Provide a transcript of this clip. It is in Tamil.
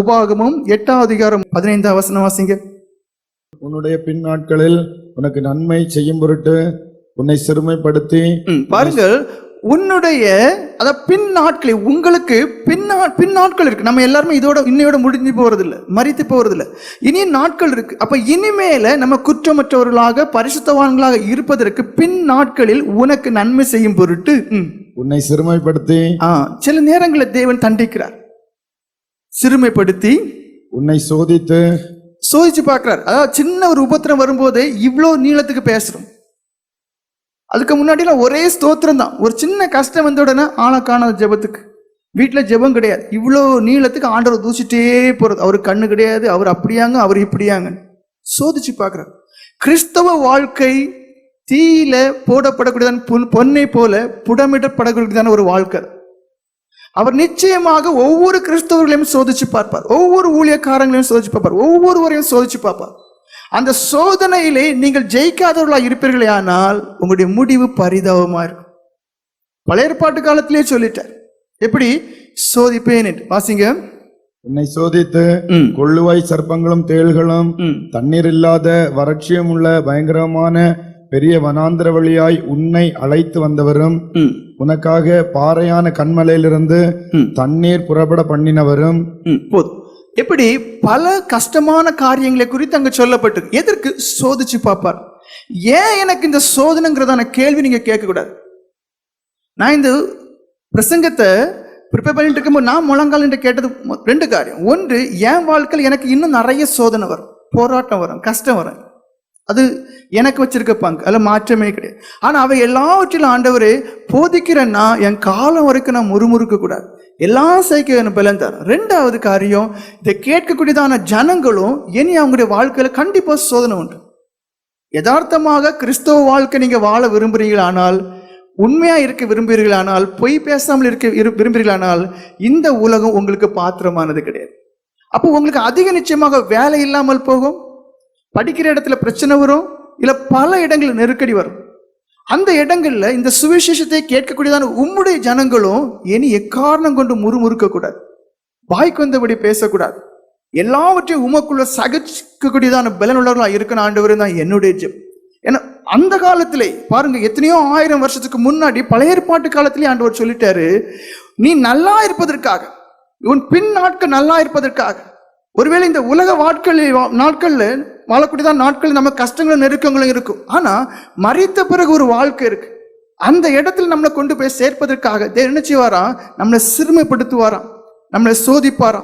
உபாகமும் எட்டாவது அதிகாரம் பதினைந்தாம் வசனம் வாசிங்க. உன்னுடைய பின் நாட்களில் உனக்கு நன்மை செய்யும் பொருட்டு உன்னை சிறுமைப்படுத்தி பாருங்கள் உன்னுடைய அத பின் நாட்களை உங்களுக்கு பின்னா பின் நாட்கள் இருக்கு. நம்ம எல்லாருமே இதோட இன்னையோட முடிஞ்சு போறது இல்ல மறித்து போறது இல்ல இனி நாட்கள் இருக்கு. அப்ப இனிமேல நம்ம குற்றமற்றவர்களாக பரிசுத்தவான்களாக இருப்பதற்கு பின் நாட்களில் உனக்கு நன்மை செய்யும் பொருட்டு உன்னை சிறுமைப்படுத்தி ஆ, சில நேரங்களில் தேவன் தண்டிக்கிறார். சிறுமைப்படுத்தி உன்னை சோதித்து சோதிச்சு பார்க்கிறார். அதாவது சின்ன ஒரு உபத்திரம் வரும்போதே இவ்வளோ நீளத்துக்கு பேசுறோம். அதுக்கு முன்னாடிலாம் ஒரே ஸ்தோத்திரம் தான். ஒரு சின்ன கஷ்டம் வந்த உடனே ஆளை காணாத ஜெபத்துக்கு. வீட்டில் ஜெபம் கிடையாது. இவ்வளோ நீளத்துக்கு ஆண்டவர் தூசிட்டே போகிறது அவர் கண்ணு கிடையாது. அவர் அப்படியாங்க அவர் இப்படியாங்க சோதிச்சு பார்க்குறார். கிறிஸ்தவ வாழ்க்கை தீயில போடப்படக்கூடியதான பொன் பொன்னை போல புடமிடப்படக்கூடியதான ஒரு வாழ்க்கை. அவர் நிச்சயமாக ஒவ்வொரு கிறிஸ்தவர்களையும் சோதிச்சு பார்ப்பார். ஒவ்வொரு ஊழியக்காரங்களையும் சோதிச்சு பார்ப்பார். ஒவ்வொருவரையும் சோதிச்சு பார்ப்பார். அந்த சோதனையிலே நீங்கள் ஜெயிக்காதவர்களாக இருப்பீர்களே ஆனால் உங்களுடைய முடிவு பரிதாபமா இருக்கும். பழைய ஏற்பாட்டு காலத்திலே சொல்லிட்டார். எப்படி? சோதிப்பேன் என்று. வாசிங்க. உன்னை சோதித்து கொள்ளுவாய் சர்ப்பங்களும் தேள்களும் தண்ணீர் இல்லாத வறட்சியும் உள்ள பயங்கரமான பெரிய வனாந்திர வழியாய் உன்னை அழைத்து வந்தவரும் உனக்காக பாறையான கண்மலையிலிருந்து. தண்ணீர் புறப்பட பண்ணினவரும். எப்படி பல கஷ்டமான காரியங்களை குறித்து அங்க சொல்லப்பட்டு எதற்கு சோதிச்சு பார்ப்பார்? ஏன் எனக்கு இந்த சோதனைங்கிறதான கேள்வி நீங்க கேட்கக்கூடாது. நான் இந்த பிரசங்கத்தை ப்ரிப்பேர் பண்ணிட்டு இருக்கும்போது நான் முழங்கால் என்று கேட்டது ரெண்டு காரியம். ஒன்று என் வாழ்க்கையில் எனக்கு இன்னும் நிறைய சோதனை வரும். போராட்டம் வரும் கஷ்டம் வரும். அது எனக்கு வச்சிருக்க பங்கு. அதில் மாற்றமே கிடையாது. ஆனால் அவை எல்லாவற்றிலும் ஆண்டவர் போதிக்கிறேன்னா என் காலம் வரைக்கும் நான் முறுமுறுக்க கூடாது. எல்லாம் சேர்க்க எனக்கு பலன் ரெண்டாவது காரியம் இதை கேட்கக்கூடியதான ஜனங்களும் இனி அவங்களுடைய வாழ்க்கையில் கண்டிப்பாக சோதனை உண்டு. யதார்த்தமாக கிறிஸ்தவ வாழ்க்கை நீங்கள் வாழ விரும்புகிறீர்களானால் உண்மையாக இருக்க விரும்புகிறீர்களானால் பொய் பேசாமல் இருக்க இரு- விரும்புகிறீர்களானால் இந்த உலகம் உங்களுக்கு பாத்திரமானது கிடையாது. அப்போ உங்களுக்கு அதிக நிச்சயமாக வேலை இல்லாமல் போகும். படிக்கிற இடத்துல பிரச்சனை வரும் இல்லை பல இடங்களில் நெருக்கடி வரும். அந்த இடங்கள்ல இந்த சுவிசேஷத்தை கேட்கக்கூடியதான உம்முடைய ஜனங்களும் இனி எக்காரணம் கொண்டு முறுமுறுக்க கூடாது வாய்க்கு வந்தபடி பேசக்கூடாது. எல்லாவற்றையும் உமக்குள்ள சகிக்கக்கூடியதான பலனுள்ளவர்களா இருக்கணும் ஆண்டவர் தான் என்னுடைய ஜெப் ஏன்னா அந்த காலத்திலே பாருங்க எத்தனையோ ஆயிரம் வருஷத்துக்கு முன்னாடி பழைய ஏற்பாட்டு காலத்திலே ஆண்டவர் சொல்லிட்டாரு நீ நல்லா இருப்பதற்காக உன் பின் நாட்கள் நல்லா இருப்பதற்காக ஒருவேளை இந்த உலக வாட்களில் வா- நாட்கள்ல வாழக்கூடியதான் நாட்கள் நம்ம கஷ்டங்களும் நெருக்கங்களும் இருக்கும். ஆனால் மறித்த பிறகு ஒரு வாழ்க்கை இருக்கு. அந்த இடத்துல நம்மளை கொண்டு போய் சேர்ப்பதற்காக தேவன் என்ன செய்வாராம்? நம்மளை சிறுமைப்படுத்துவாராம். நம்மளை சோதிப்பாராம்.